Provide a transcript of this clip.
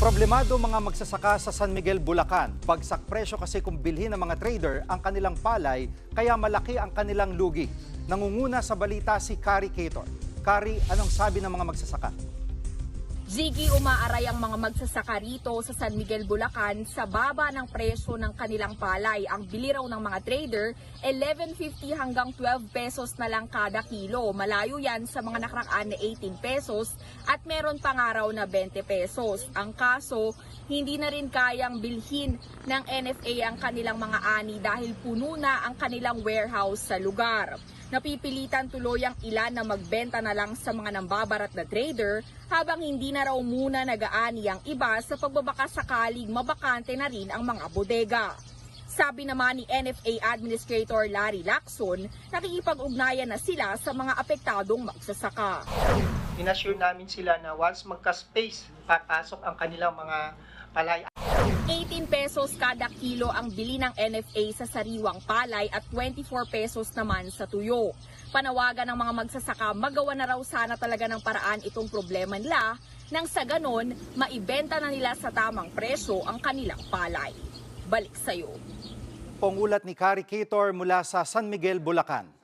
Problemado mga magsasaka sa San Miguel, Bulacan. Pagsak presyo kasi kung bilhin ng mga trader ang kanilang palay, kaya malaki ang kanilang lugi. Nangunguna sa balita si Kari Cator. Kari, anong sabi ng mga magsasaka? Ziggy, umaaray ang mga magsasaka rito sa San Miguel, Bulacan sa baba ng presyo ng kanilang palay. Ang bili raw ng mga trader, 11.50 hanggang 12 pesos na lang kada kilo. Malayo yan sa mga nakaraan na 18 pesos at meron pa nga raw na 20 pesos. Ang kaso, hindi na rin kayang bilhin ng NFA ang kanilang mga ani dahil puno na ang kanilang warehouse sa lugar. Napipilitan tuloy ang ilan na magbenta na lang sa mga nambabarat na trader habang hindi na raw muna nagaani ang iba sa pagbabaka sakaling mabakante na rin ang mga bodega. Sabi naman ni NFA Administrator Larry Lacson, nakikipag-ugnayan na sila sa mga apektadong magsasaka. inassure namin sila na once magka-space, papasok ang kanilang mga palay 18 pesos kada kilo ang bili ng NFA sa sariwang palay at 24 pesos naman sa tuyo. Panawagan ng mga magsasaka magawa na raw sana talaga ng paraan itong problema nila nang sa ganon maibenta na nila sa tamang presyo ang kanilang palay. Balik sa'yo. Pangulat ni Kari Cator mula sa San Miguel, Bulacan.